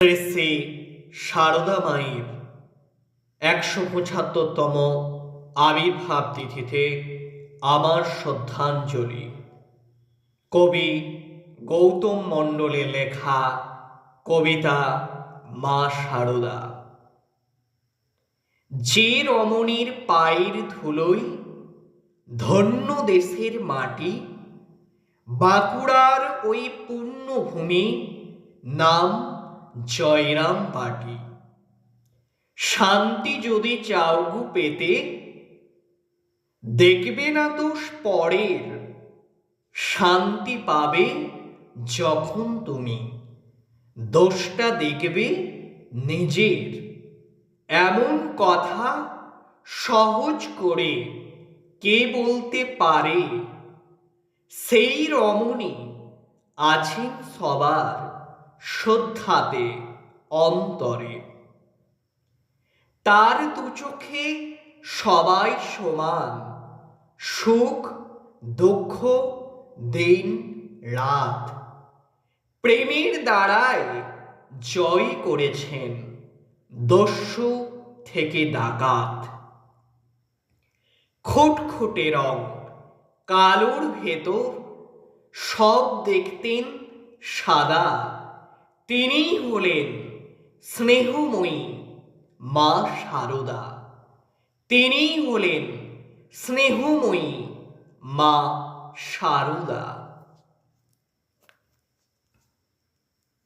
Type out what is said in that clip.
শ্রী সারদা মায়ের একশো পঁচাত্তরতম আবির্ভাব তিথিতে আমার শ্রদ্ধাঞ্জলি। কবি গৌতম মণ্ডলের লেখা কবিতা মা সারদা। যে রমণীর পায়ের ধুলোই ধন্য দেশের মাটি, বাঁকুড়ার ওই পুণ্যভূমি নাম জয়রাম বাটি শান্তি যদি চাওগু পেতে, দেখবে না দোষ পরের। শান্তি পাবে যখন তুমি। দোষটা দেখবে নিজের। এমন কথা সহজ করে কে বলতে পারে? সেই রমণী আছেন সবার। শ্রদ্ধাতে অন্তরে। তার দু চোখে সবাই সমান, সুখ, দুঃখ, দিন, রাত। প্রেমের দ্বারায় জয় করেছেন দস্যু থেকে ডাকাত। খুটখুটে রং, কালোর ভেতর সব দেখতেন সাদা। তিনিই হলেন স্নেহময়ী মা সারদা। তিনি হলেন স্নেহময়ী মা সারদা।